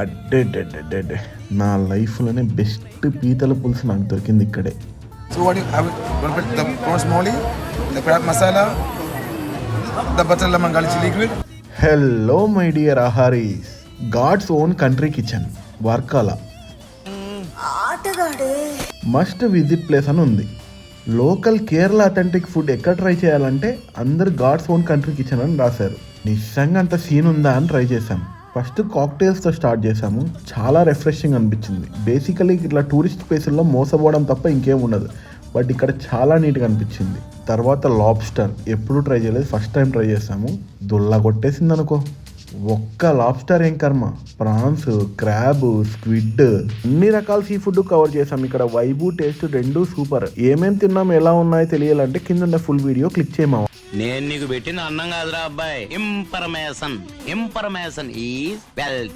అడ్డే నా లైఫ్లోనే బెస్ట్ పీతల పులుసు నాకు దొరికింది ఇక్కడే. So what do you have? One put the prawns moli, the crab masala, the butter lemon garlic chili grill. Hello my dear ఆహారీస్ God's own country kitchen Varkala ఆటగాడే. Must visit place అని ఉంది. Local Kerala authentic food ఎక్కడ try చేయాలంటే అందరు God's own country kitchen అని రాశారు. నిజంగా అంత scene ఉందా అని ట్రై చేశాం. ఫస్ట్ కాక్టైల్స్తో స్టార్ట్ చేశాము. చాలా రిఫ్రెషింగ్ అనిపించింది. బేసికలీ ఇట్లా టూరిస్ట్ ప్లేసుల్లో మోసపోవడం తప్ప ఇంకేం ఉండదు. బట్ ఇక్కడ చాలా నీట్గా అనిపించింది. తర్వాత లాబ్స్టర్. ఎప్పుడు ట్రై చేయలేదు. ఫస్ట్ టైం ట్రై చేసాము దుల్లా కొట్టేసింది అనుకో ఒక్క లాబ్స్టర్ ఏం కర్మ? ప్రాన్స్ క్రాబ్ స్క్విడ్ అన్ని రకాల సీ ఫుడ్ కవర్ చేసాం ఇక్కడ. వైబు టేస్ట్ రెండు సూపర్. ఏమేం తిన్నాం ఎలా ఉన్నాయో తెలియాలంటే కింద ఉన్న ఫుల్ వీడియో క్లిక్ చేయమా? నేను నీకు పెట్టిన అన్నం కాదురా అబ్బాయి. ఇంపర్మేషన్ ఇంపర్మేషన్ ఈజ్ వెల్త్